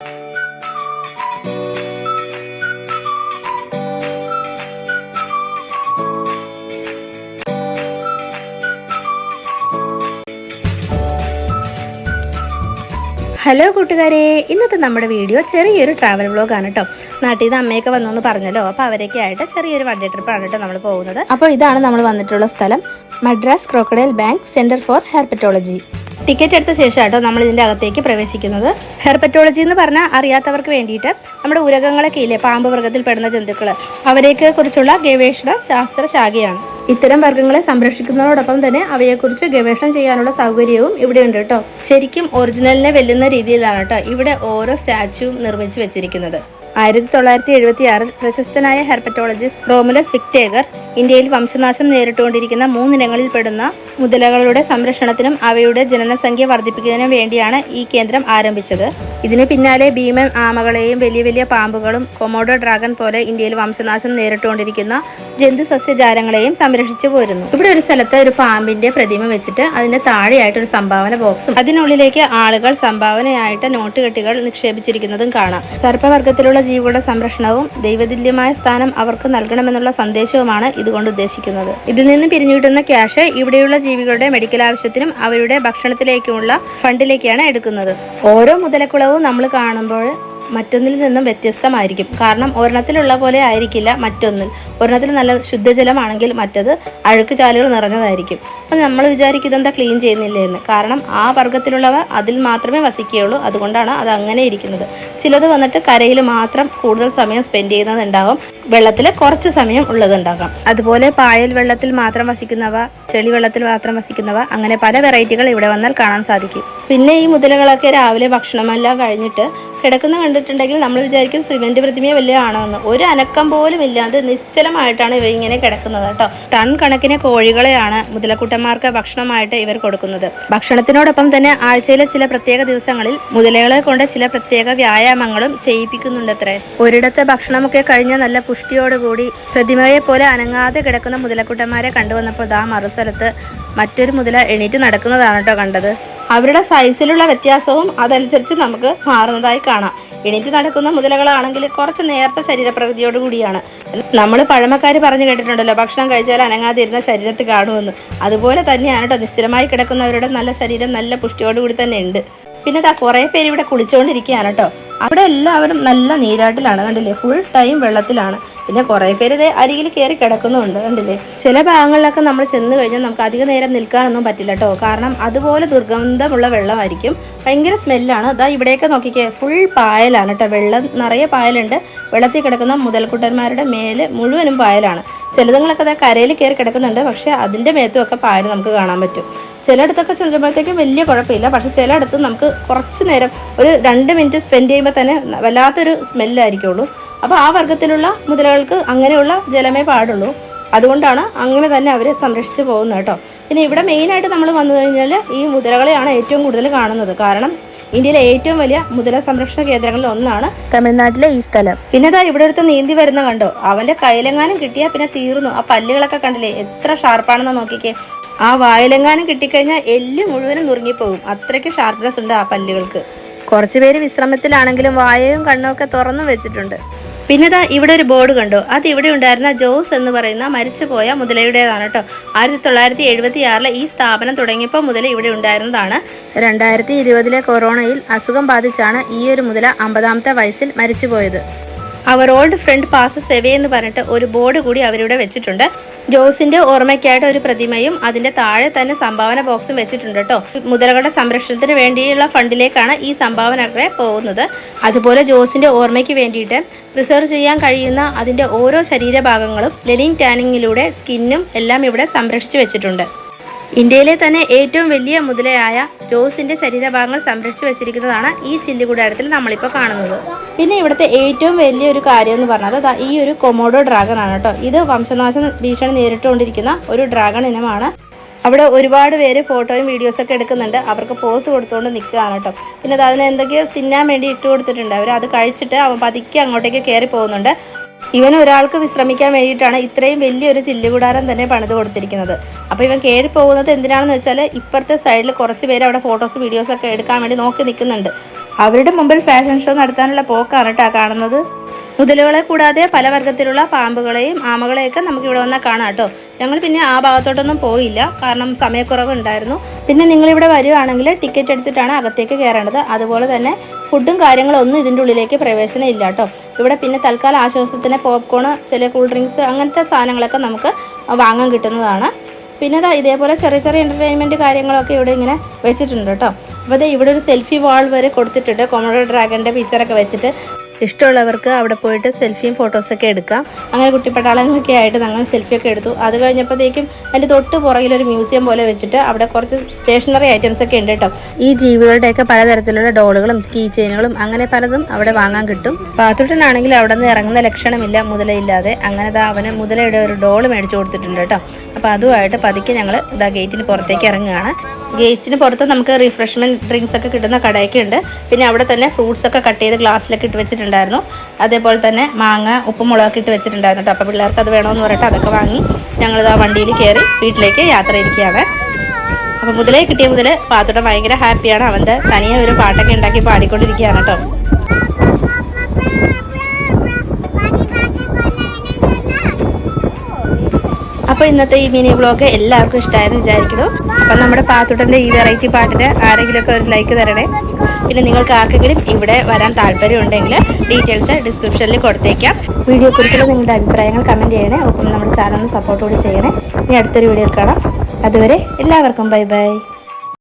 Hello കൂട്ടുകാരെ ഇന്നത്തെ നമ്മുടെ വീഡിയോ ചെറിയൊരു ട്രാവൽ വ്ളോഗാണ് കേട്ടോ നാട്ടിൽ നിന്ന് അമ്മയൊക്കെ വന്നു പറഞ്ഞല്ലോ അപ്പോൾ അവരൊക്കെ ആയിട്ട് ചെറിയൊരു വണ്ടി ട്രിപ്പ് ട്രിപ്പാണ് കേട്ടോ നമ്മൾ പോകുന്നത്. അപ്പോൾ ഇതാണ് നമ്മൾ വന്നിട്ടുള്ള സ്ഥലം Madras crocodile bank centre for herpetology ticket എടുത്ത ശേഷം കേട്ടോ നമ്മൾ ഇതിന്റെ അകത്തേക്ക് പ്രവേശിക്കുന്നത്. ഹെർപ്പറ്റോളജി എന്ന് പറഞ്ഞാൽ അറിയാത്തവർക്ക് വേണ്ടിയിട്ട് നമ്മുടെ ഉരകങ്ങളൊക്കെ ഇല്ലേ പാമ്പ് വർഗത്തിൽപ്പെടുന്ന ജന്തുക്കൾ അവരെയൊക്കെ കുറിച്ചുള്ള ഗവേഷണ ശാസ്ത്രശാഖയാണ് ഇത്തരം വർഗങ്ങളെ സംരക്ഷിക്കുന്നതോടൊപ്പം തന്നെ അവയെക്കുറിച്ച് ഗവേഷണം ചെയ്യാനുള്ള സൗകര്യവും ഇവിടെ ഉണ്ട് കേട്ടോ. ശരിക്കും ഒറിജിനലിനെ വെല്ലുന്ന രീതിയിലാണ് കേട്ടോ ഇവിടെ ഓരോ സ്റ്റാച്ചുവും നിർമ്മിച്ചു വെച്ചിരിക്കുന്നത്. ആയിരത്തി തൊള്ളായിരത്തി എഴുപത്തി ആറിൽ പ്രശസ്തനായ ഹെർപ്പറ്റോളജിസ്റ്റ് റോമുലസ് വിക്ടേഗർ ഇന്ത്യയിൽ വംശനാശം നേരിട്ടുകൊണ്ടിരിക്കുന്ന മൂന്നിനങ്ങളിൽ പെടുന്ന മുതലകളുടെ സംരക്ഷണത്തിനും അവയുടെ ജനനസംഖ്യ വർദ്ധിപ്പിക്കുന്നതിനും വേണ്ടിയാണ് ഈ കേന്ദ്രം ആരംഭിച്ചത്. ഇതിന് പിന്നാലെ ഭീമൻ ആമകളെയും വലിയ വലിയ പാമ്പുകളും കൊമോഡോ ഡ്രാഗൺ പോലെ ഇന്ത്യയിൽ വംശനാശം നേരിട്ടുകൊണ്ടിരിക്കുന്ന ജന്തു സസ്യജാലങ്ങളെയും സംരക്ഷിച്ചു പോരുന്നു. ഇവിടെ ഒരു സ്ഥലത്ത് ഒരു പാമ്പിന്റെ പ്രതിമ വെച്ചിട്ട് അതിന്റെ താഴെയായിട്ട് ഒരു സംഭാവന ബോക്സും അതിനുള്ളിലേക്ക് ആളുകൾ സംഭാവനയായിട്ട് നോട്ട് കെട്ടികൾ നിക്ഷേപിച്ചിരിക്കുന്നതും കാണാം. സർപ്പവർഗത്തിലുള്ള ജീവികളുടെ സംരക്ഷണവും ദൈവതുല്യമായ സ്ഥാനം അവർക്ക് നൽകണമെന്നുള്ള സന്ദേശവുമാണ് ഇതുകൊണ്ട് ഉദ്ദേശിക്കുന്നത്. ഇതിൽ നിന്ന് പിരിഞ്ഞു കിട്ടുന്ന ക്യാഷ് ഇവിടെയുള്ള ജീവികളുടെ മെഡിക്കൽ ആവശ്യത്തിനും അവരുടെ ഭക്ഷണത്തിലേക്കുമുള്ള ഫണ്ടിലേക്കാണ് എടുക്കുന്നത്. ഓരോ മുതലക്കുളവും നമ്മൾ കാണുമ്പോൾ മറ്റൊന്നിൽ നിന്നും വ്യത്യസ്തമായിരിക്കും. കാരണം ഒരെണ്ണത്തിലുള്ള പോലെ ആയിരിക്കില്ല മറ്റൊന്നിൽ. ഒരെണ്ണത്തിൽ നല്ല ശുദ്ധജലമാണെങ്കിൽ മറ്റത് അഴുക്ക് ചാലുകൾ നിറഞ്ഞതായിരിക്കും. അപ്പം നമ്മൾ വിചാരിക്കും ഇതെന്താ ക്ലീൻ ചെയ്യുന്നില്ല എന്ന്. കാരണം ആ വർഗത്തിലുള്ളവ അതിൽ മാത്രമേ വസിക്കുകയുള്ളൂ. അതുകൊണ്ടാണ് അത് അങ്ങനെ ഇരിക്കുന്നത്. ചിലത് വന്നിട്ട് കരയിൽ മാത്രം കൂടുതൽ സമയം സ്പെൻഡ് ചെയ്യുന്നതുണ്ടാകും വെള്ളത്തിൽ കുറച്ച് സമയം ഉള്ളതുണ്ടാകാം. അതുപോലെ പായൽ വെള്ളത്തിൽ മാത്രം വസിക്കുന്നവ ചെളി വെള്ളത്തിൽ മാത്രം വസിക്കുന്നവ അങ്ങനെ പല വെറൈറ്റികൾ ഇവിടെ വന്നാൽ കാണാൻ സാധിക്കും. പിന്നെ ഈ മുതലകളൊക്കെ രാവിലെ ഭക്ഷണമെല്ലാം കഴിഞ്ഞിട്ട് കിടക്കുന്ന കണ്ടിട്ടുണ്ടെങ്കിൽ നമ്മൾ വിചാരിക്കും സിമെന്റ് പ്രതിമയെ വലിയ ആണോ എന്ന് ഒരു അനക്കം പോലും ഇല്ലാതെ നിശ്ചലമായിട്ടാണ് ഇവ ഇങ്ങനെ കിടക്കുന്നത് കേട്ടോ. ടൺ കണക്കിന് കോഴികളെയാണ് മുതലക്കൂട്ടന്മാർക്ക് ഭക്ഷണമായിട്ട് ഇവർ കൊടുക്കുന്നത്. ഭക്ഷണത്തിനോടൊപ്പം തന്നെ ആഴ്ചയിലെ ചില പ്രത്യേക ദിവസങ്ങളിൽ മുതലകളെ കൊണ്ട് ചില പ്രത്യേക വ്യായാമങ്ങളും ചെയ്യിപ്പിക്കുന്നുണ്ട് അത്രേ ഒരിടത്തെ ഭക്ഷണമൊക്കെ കഴിഞ്ഞ നല്ല പുഷ്ടിയോടുകൂടി പ്രതിമയെ പോലെ അനങ്ങാതെ കിടക്കുന്ന മുതലക്കൂട്ടന്മാരെ കണ്ടുവന്നപ്പോൾ ദാ മറുസ്ഥലത്ത് മറ്റൊരു മുതല എണീറ്റ് നടക്കുന്നതാണ് കേട്ടോ കണ്ടത്. അവരുടെ സൈസിലുള്ള വ്യത്യാസവും അതനുസരിച്ച് നമുക്ക് മാറുന്നതായി കാണാം. എണീറ്റ് നടക്കുന്ന മുതലകളാണെങ്കിൽ കുറച്ച് നേർത്ത ശരീരപ്രകൃതിയോട് കൂടിയാണ്. നമ്മൾ പഴമക്കാർ പറഞ്ഞു കേട്ടിട്ടുണ്ടല്ലോ ഭക്ഷണം കഴിച്ചാൽ അനങ്ങാതിരുന്ന ശരീരത്ത് കാണുമെന്ന്. അതുപോലെ തന്നെയാണ് കേട്ടോ നിശ്ചലമായി കിടക്കുന്നവരുടെ നല്ല ശരീരം നല്ല പുഷ്ടിയോട് കൂടി തന്നെ ഉണ്ട്. പിന്നെ ദാ കുറേ പേര് ഇവിടെ കുളിച്ചുകൊണ്ടിരിക്കുകയാണ് കേട്ടോ അവിടെ എല്ലാവരും നല്ല നീരാട്ടിലാണ് കണ്ടില്ലേ? ഫുൾ ടൈം വെള്ളത്തിലാണ്. പിന്നെ കുറേ പേര് ഇത് അരികിൽ കയറി കിടക്കുന്നുണ്ട് കണ്ടില്ലേ? ചില ഭാഗങ്ങളിലൊക്കെ നമ്മൾ ചെന്ന് കഴിഞ്ഞാൽ നമുക്ക് അധിക നേരം നിൽക്കാനൊന്നും പറ്റില്ല കേട്ടോ കാരണം അതുപോലെ ദുർഗന്ധമുള്ള വെള്ളമായിരിക്കും. ഭയങ്കര സ്മെല്ലാണ്. അതാ ഇവിടെയൊക്കെ നോക്കിക്കേ ഫുൾ പായലാണ് കേട്ടോ വെള്ളം നിറയെ പായലുണ്ട്. വെള്ളത്തിൽ കിടക്കുന്ന മുതൽക്കുട്ടന്മാരുടെ മേൽ മുഴുവനും പായലാണ്. ചിലതുങ്ങളൊക്കെ അതാ കരയിൽ കയറി കിടക്കുന്നുണ്ട്. പക്ഷേ അതിന്റെ മേത്തുമൊക്കെ പായൽ നമുക്ക് കാണാൻ പറ്റും. ചിലയിടത്തൊക്കെ ചെല്ലുമ്പോഴത്തേക്കും വലിയ കുഴപ്പമില്ല. പക്ഷെ ചിലയിടത്ത് നമുക്ക് കുറച്ച് നേരം ഒരു രണ്ട് മിനിറ്റ് സ്പെൻഡ് ചെയ്യുമ്പോൾ തന്നെ വല്ലാത്തൊരു സ്മെല്ലായിരിക്കുള്ളൂ അപ്പോൾ ആ വർഗത്തിലുള്ള മുതലകൾക്ക് അങ്ങനെയുള്ള ജലമേ പാടുള്ളൂ. അതുകൊണ്ടാണ് അങ്ങനെ തന്നെ അവരെ സംരക്ഷിച്ചു പോകുന്നത് കേട്ടോ. പിന്നെ ഇവിടെ മെയിനായിട്ട് നമ്മൾ വന്നു കഴിഞ്ഞാൽ ഈ മുതലകളെയാണ് ഏറ്റവും കൂടുതൽ കാണുന്നത്. കാരണം ഇന്ത്യയിലെ ഏറ്റവും വലിയ മുതല സംരക്ഷണ കേന്ദ്രങ്ങളിൽ ഒന്നാണ് തമിഴ്നാട്ടിലെ ഈ സ്ഥലം. പിന്നെ ഇതാ ഇവിടെ അടുത്ത് നീന്തി വരുന്ന കണ്ടോ? അവന്റെ കയ്യിലെങ്ങാനും കിട്ടിയാൽ പിന്നെ തീർന്നു. ആ പല്ലുകളൊക്കെ കണ്ടില്ലേ? എത്ര ഷാർപ്പാണെന്ന് നോക്കിക്കേ. ആ വായിലെങ്ങാനും കിട്ടിക്കഴിഞ്ഞാൽ എല്ല് മുഴുവനും നുറുങ്ങിപ്പോകും. അത്രയ്ക്ക് ഷാർപ്നെസ് ഉണ്ട് ആ പല്ലുകൾക്ക്. കുറച്ചുപേര് വിശ്രമത്തിലാണെങ്കിലും വായയും കണ്ണും ഒക്കെ തുറന്നു വെച്ചിട്ടുണ്ട്. പിന്നെ ഇതാ ഇവിടെ ഒരു ബോർഡ് കണ്ടു. അത് ഇവിടെ ഉണ്ടായിരുന്ന ജോസ് എന്ന് പറയുന്ന മരിച്ചുപോയ മുതലയുടേതാണ് കേട്ടോ. ആയിരത്തി തൊള്ളായിരത്തി എഴുപത്തി ആറിലെ ഈ സ്ഥാപനം തുടങ്ങിയപ്പോൾ മുതൽ ഇവിടെ ഉണ്ടായിരുന്നതാണ്. രണ്ടായിരത്തി ഇരുപതിലെ കൊറോണയിൽ അസുഖം ബാധിച്ചാണ് ഈ ഒരു മുതല അമ്പതാമത്തെ വയസ്സിൽ മരിച്ചുപോയത്. അവർ ഓൾഡ് ഫ്രണ്ട് പാസ് സെവേ എന്ന് പറഞ്ഞിട്ട് ഒരു ബോർഡ് കൂടി അവരിവിടെ വെച്ചിട്ടുണ്ട്. ജോസിന്റെ ഓർമ്മയ്ക്കായിട്ട് ഒരു പ്രതിമയും അതിന്റെ താഴെ തന്നെ സംഭാവന ബോക്സും വെച്ചിട്ടുണ്ട് കേട്ടോ. മുതലകളുടെ സംരക്ഷണത്തിന് വേണ്ടിയുള്ള ഫണ്ടിലേക്കാണ് ഈ സംഭാവനകളെ പോകുന്നത്. അതുപോലെ ജോസിന്റെ ഓർമ്മയ്ക്ക് വേണ്ടിയിട്ട് പ്രിസർവ് ചെയ്യാൻ കഴിയുന്ന അതിന്റെ ഓരോ ശരീരഭാഗങ്ങളും ലെനിങ് ടാനിങ്ങിലൂടെ സ്കിന്നും എല്ലാം ഇവിടെ സംരക്ഷിച്ചു വെച്ചിട്ടുണ്ട്. ഇന്ത്യയിലെ തന്നെ ഏറ്റവും വലിയ മുതലയായ ജോസിന്റെ ശരീരഭാഗങ്ങൾ സംരക്ഷിച്ചു വെച്ചിരിക്കുന്നതാണ് ഈ ചില്ലുകൂടാരത്തിൽ നമ്മളിപ്പോൾ കാണുന്നത്. പിന്നെ ഇവിടുത്തെ ഏറ്റവും വലിയ ഒരു കാര്യം എന്ന് പറഞ്ഞത് ഈ ഒരു കൊമോഡോ ഡ്രാഗൺ ആണ് കേട്ടോ. ഇത് വംശനാശ ഭീഷണി നേരിട്ടുകൊണ്ടിരിക്കുന്ന ഒരു ഡ്രാഗൺ ഇനമാണ്. അവിടെ ഒരുപാട് പേര് ഫോട്ടോയും വീഡിയോസും ഒക്കെ എടുക്കുന്നുണ്ട്. അവർക്ക് പോസ് കൊടുത്തുകൊണ്ട് നിൽക്കുകയാണ് കേട്ടോ. പിന്നെ അത് എന്തൊക്കെയോ തിന്നാൻ വേണ്ടി ഇട്ട് കൊടുത്തിട്ടുണ്ട്. അവർ അത് കഴിച്ചിട്ട് അവൻ പതുക്കെ അങ്ങോട്ടേക്ക് കയറി പോകുന്നുണ്ട്. ഇവൻ ഒരാൾക്ക് വിശ്രമിക്കാൻ വേണ്ടിയിട്ടാണ് ഇത്രയും വലിയൊരു ചില്ലുകൂടാരം തന്നെ പണിത് കൊടുത്തിരിക്കുന്നത്. അപ്പോൾ ഇവൻ കയറി പോകുന്നത് എന്തിനാണെന്ന് വെച്ചാൽ ഇപ്പുറത്തെ സൈഡിൽ കുറച്ച് പേര് അവിടെ ഫോട്ടോസ് വീഡിയോസ് ഒക്കെ എടുക്കാൻ വേണ്ടി നോക്കി നിൽക്കുന്നുണ്ട്. അവരുടെ മുമ്പിൽ ഫാഷൻ ഷോ നടത്താനുള്ള പോക്കാണ് കേട്ടോ കാണുന്നത്. മുതലുകളെ കൂടാതെ പല വർഗത്തിലുള്ള പാമ്പുകളെയും ആമകളെയൊക്കെ നമുക്ക് ഇവിടെ വന്നാൽ കാണാം കേട്ടോ ഞങ്ങൾ പിന്നെ ആ ഭാഗത്തോട്ടൊന്നും പോയില്ല. കാരണം സമയക്കുറവുണ്ടായിരുന്നു. പിന്നെ നിങ്ങളിവിടെ വരികയാണെങ്കിൽ ടിക്കറ്റ് എടുത്തിട്ടാണ് അകത്തേക്ക് കയറേണ്ടത്. അതുപോലെ തന്നെ ഫുഡും കാര്യങ്ങളും ഒന്നും ഇതിന്റെ ഉള്ളിലേക്ക് പ്രവേശനം ഇല്ല കേട്ടോ. ഇവിടെ പിന്നെ തൽക്കാല ആശ്വാസത്തിന് പോപ്കോൺ ചില കൂൾ ഡ്രിങ്ക്സ് അങ്ങനത്തെ സാധനങ്ങളൊക്കെ നമുക്ക് വാങ്ങാൻ കിട്ടുന്നതാണ്. പിന്നെ ദാ ഇതേപോലെ ചെറിയ ചെറിയ എന്റർടൈൻമെന്റ് കാര്യങ്ങളൊക്കെ ഇവിടെ ഇങ്ങനെ വെച്ചിട്ടുണ്ട് കേട്ടോ. അപ്പോൾ ഇവിടെ ഒരു സെൽഫി വാൾ വരെ കൊടുത്തിട്ടുണ്ട്. കൊമഡോ ഡ്രാഗന്റെ പിക്ചറൊക്കെ വെച്ചിട്ട്. ഇഷ്ടമുള്ളവർക്ക് അവിടെ പോയിട്ട് സെൽഫിയും ഫോട്ടോസൊക്കെ എടുക്കാം. അങ്ങനെ കുട്ടിപ്പട്ടാളങ്ങളൊക്കെ ആയിട്ട് ഞങ്ങൾ സെൽഫിയൊക്കെ എടുത്തു. അത് കഴിഞ്ഞപ്പോഴത്തേക്കും അതിന്റെ തൊട്ട് പുറകിലൊരു മ്യൂസിയം പോലെ വെച്ചിട്ട് അവിടെ കുറച്ച് സ്റ്റേഷനറി ഐറ്റംസ് ഒക്കെ ഉണ്ട് കേട്ടോ. ഈ ജീവികളുടെയൊക്കെ പലതരത്തിലുള്ള ഡോളുകളും കീ ചെയിനുകളും അങ്ങനെ പലതും അവിടെ വാങ്ങാൻ കിട്ടും. പാത്തുട്ടനാണെങ്കിൽ അവിടെ നിന്ന് ഇറങ്ങുന്ന ലക്ഷണമില്ല മുതലയില്ലാതെ. അങ്ങനെ അവന് മുതലയുടെ ഒരു ഡോൾ മേടിച്ചു കൊടുത്തിട്ടുണ്ട് കേട്ടോ. അപ്പോൾ അതുമായിട്ട് പതുക്കെ ഞങ്ങൾ ഇതാ ഗേറ്റിന് പുറത്തേക്ക് ഇറങ്ങുകയാണ്. ഗേറ്റിന് പുറത്ത് നമുക്ക് റിഫ്രഷ്മെന്റ് ഡ്രിങ്ക്സ് ഒക്കെ കിട്ടുന്ന കടയൊക്കെ ഉണ്ട്. പിന്നെ അവിടെ തന്നെ ഫ്രൂട്ട്സ് ഒക്കെ കട്ട് ചെയ്ത് ഗ്ലാസ്സിലൊക്കെ ഇട്ട് വെച്ചിട്ടുണ്ടായിരുന്നു. അതേപോലെ തന്നെ മാങ്ങ ഉപ്പും മുളകൊക്കെ ഇട്ട് വെച്ചിട്ടുണ്ടായിരുന്നു അപ്പോൾ പിള്ളേർക്ക് അത് വേണമെന്ന് പറഞ്ഞിട്ട് അതൊക്കെ വാങ്ങി ഞങ്ങളിത് ആ വണ്ടിയിൽ കയറി വീട്ടിലേക്ക് യാത്ര ഇരിക്കുകയാണ് അപ്പോൾ മുതലേ കിട്ടിയ മുതൽ പാത്തോട്ടം ഭയങ്കര ഹാപ്പിയാണ് അവന്റെ തനിയെ ഒരു പാട്ടൊക്കെ ഉണ്ടാക്കി പാടിക്കൊണ്ടിരിക്കുകയാണ് കേട്ടോ അപ്പോൾ ഇന്നത്തെ ഈ മിനി വ്ളോഗ് എല്ലാവർക്കും ഇഷ്ടമായെന്ന് വിചാരിക്കുന്നു. അപ്പം നമ്മുടെ പാത്തുട്ടന്റെ ഈ വെറൈറ്റി പാട്ടിന് ആരെങ്കിലുമൊക്കെ ഒരു ലൈക്ക് തരണേ. പിന്നെ നിങ്ങൾക്ക് ആർക്കെങ്കിലും ഇവിടെ വരാൻ താല്പര്യം ഉണ്ടെങ്കിൽ ഡീറ്റെയിൽസ് ഡിസ്ക്രിപ്ഷനിൽ കൊടുത്തേക്കാം. വീഡിയോ കുറിച്ചുള്ള നിങ്ങളുടെ അഭിപ്രായങ്ങൾ കമന്റ് ചെയ്യണേ. ഒപ്പം നമ്മുടെ ചാനലിന് സപ്പോർട്ട് കൂടി ചെയ്യണേ. ഇനി അടുത്തൊരു വീഡിയോ കാണാം. അതുവരെ എല്ലാവർക്കും ബൈ ബൈ